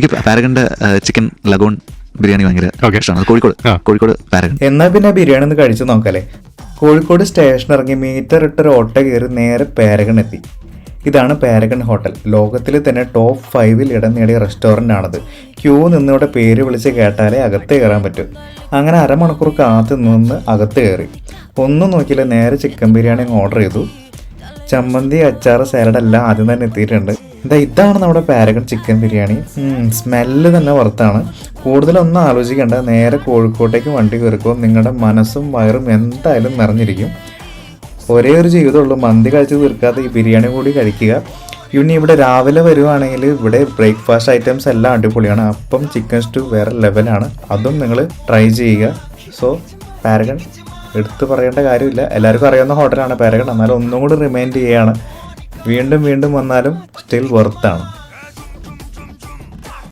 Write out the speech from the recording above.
എനിക്ക് പാരഗന്റെ chicken leghorn biryani ഭയങ്കര. ഇഷ്ടമാണ്. കോഴിക്കോട്. കോഴിക്കോട് പാരഗൺ. എന്നാ പിന്നെ ബിരിയാണി ഒന്ന് കഴിച്ചു നോക്കല്ലേ കോഴിക്കോട് സ്റ്റേഷൻ ഇറങ്ങി മീറ്റർ ഇട്ട ഒരു ഓട്ടോ കയറി നേരെ പാരഗൺ എത്തി. ഇതാണ് പാരഗൺ ഹോട്ടൽ. ലോകത്തിൽ തന്നെ ടോപ്പ് ഫൈവിൽ ഇടം നേടിയ റെസ്റ്റോറന്റ് ആണത്. ക്യൂ നിന്നിവിടെ പേര് വിളിച്ച് കേട്ടാലേ അകത്ത് കയറാൻ പറ്റൂ. അങ്ങനെ അരമണിക്കൂർ കാത്തു നിന്ന് അകത്ത് കയറി. ഒന്നും നോക്കിയില്ല നേരെ ചിക്കൻ ബിരിയാണി ഓർഡർ ചെയ്തു. ചമ്മന്തി അച്ചാറ് സാലഡ് എല്ലാം ആദ്യം തന്നെ എത്തിയിട്ടുണ്ട്. എന്താ ഇതാണ് നമ്മുടെ പാരഗൺ ചിക്കൻ ബിരിയാണി. സ്മെല്ല് തന്നെ വറുത്താണ് കൂടുതലൊന്നും ആലോചിക്കേണ്ട. നേരെ കോഴിക്കോട്ടേക്ക് വണ്ടി കയറിക്കോ നിങ്ങളുടെ മനസ്സും വയറും എന്തായാലും നിറഞ്ഞിരിക്കും. ഒരേ ഒരു ജീവിതമുള്ളൂ. മന്തി കഴിച്ച് തീർക്കാതെ ഈ ബിരിയാണി കൂടി കഴിക്കുക. പിന്നെ ഇവിടെ രാവിലെ വരുവാണെങ്കിൽ ഇവിടെ ബ്രേക്ക്ഫാസ്റ്റ് ഐറ്റംസ് എല്ലാം അടിപൊളിയാണ്. അപ്പം ചിക്കൻ സ്റ്റൂ വേറെ ലെവലാണ് അതും നിങ്ങൾ ട്രൈ ചെയ്യുക. സോ പാരഗൺ എടുത്തു പറയേണ്ട കാര്യമില്ല. എല്ലാവർക്കും അറിയാവുന്ന ഹോട്ടലാണ് പാരഗൺ എന്നാലും ഒന്നും കൂടി റിമൈൻഡ് ചെയ്യുകയാണ് വീണ്ടും വീണ്ടും വന്നാലും സ്റ്റിൽ വർത്താണ്